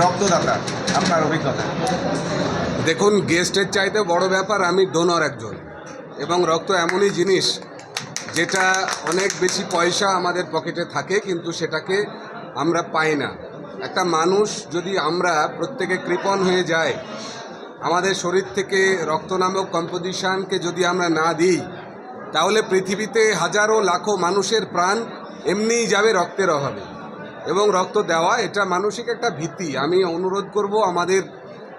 রক্তদাতা, আপনার অভিজ্ঞতা। দেখুন, গেস্টের চাইতে বড় ব্যাপার, আমি ডোনর একজন। এবং রক্ত এমনই জিনিস, যেটা অনেক বেশি পয়সা আমাদের পকেটে থাকে, কিন্তু সেটাকে আমরা পাই না। একটা মানুষ যদি আমরা প্রত্যেকে কৃপণ হয়ে যায় আমাদের শরীর থেকে রক্ত নামক কম্পোজিশানকে যদি আমরা না দিই, তাহলে পৃথিবীতে হাজারো লাখো মানুষের প্রাণ এমনিই যাবে রক্তের অভাবে। এবং রক্ত দেওয়া এটা মানসিক একটা ভীতি। আমি অনুরোধ করব আমাদের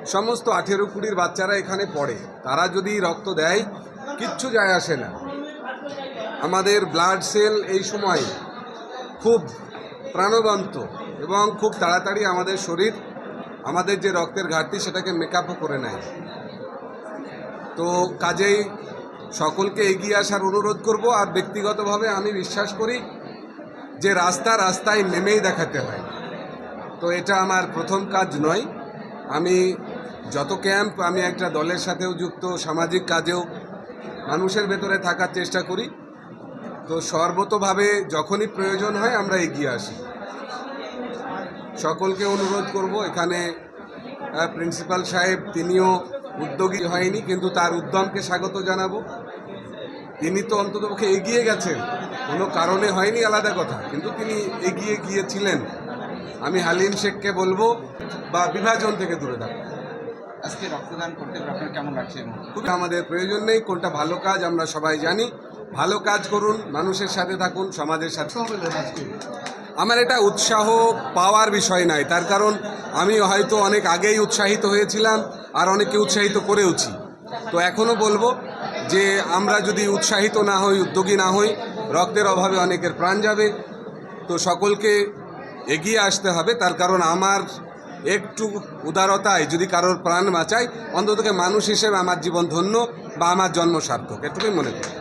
সমস্ত আঠেরো কুড়ির বাচ্চারা এখানে পড়ে। তারা যদি রক্ত দেয়, কিচ্ছু যায় আসে না। আমাদের ব্লাড সেল এই সময় খুব প্রাণবন্ত। এবং খুব তাড়াতাড়ি আমাদের শরীর, আমাদের যে রক্তের ঘাটতি সেটাকে মেকআপও করে নেয়। তো কাজেই সকলকে এগিয়ে আসার অনুরোধ করব আর ব্যক্তিগতভাবে আমি বিশ্বাস করি যে রাস্তা রাস্তায় নেমেই দেখাতে হয়। তো এটা আমার প্রথম কাজ নয়। আমি যত ক্যাম্প আমি একটা দলের সাথেও যুক্ত, সামাজিক কাজেও মানুষের ভেতরে থাকার চেষ্টা করি। তো সর্বতভাবে যখনই প্রয়োজন হয় আমরা এগিয়ে আসি। সকলকে অনুরোধ করব এখানে প্রিন্সিপাল সাহেব তিনিও উদ্যোগী হয়নি কিন্তু তার উদ্যমকে স্বাগত জানাব। তিনি তো অন্ততপক্ষে এগিয়ে গেছেন কোনো কারণে হয়নি আলাদা কথা কিন্তু তিনি এগিয়ে গিয়েছিলেন। আমি হালিম শেখকে বলব বা বিভাজন থেকে দূরে থাকব আজকে রক্তদান করতে আপনার কেমন লাগছে আমাদের প্রয়োজন নেই কোনটা ভালো কাজ আমরা সবাই জানি ভালো কাজ করুন মানুষের সাথে থাকুন সমাজের সাথে আমার এটা উৎসাহ পাওয়ার বিষয় নাই তার কারণ আমি হয়তো অনেক আগেই উৎসাহিত হয়েছিলাম আর অনেকে উৎসাহিত করেওছি। তো এখনও বলব যে আমরা যদি উৎসাহিত না হই উদ্যোগী না হই রক্তের অভাবে অনেকের প্রাণ যাবে। তো সকলকে এগিয়ে আসতে হবে তার কারণ আমার একটু উদারতায় যদি কারোর প্রাণ বাঁচায় অন্ততকে মানুষ হিসেবে আমার জীবন ধন্য বা আমার জন্ম সার্থক এটুকুই মনে করি।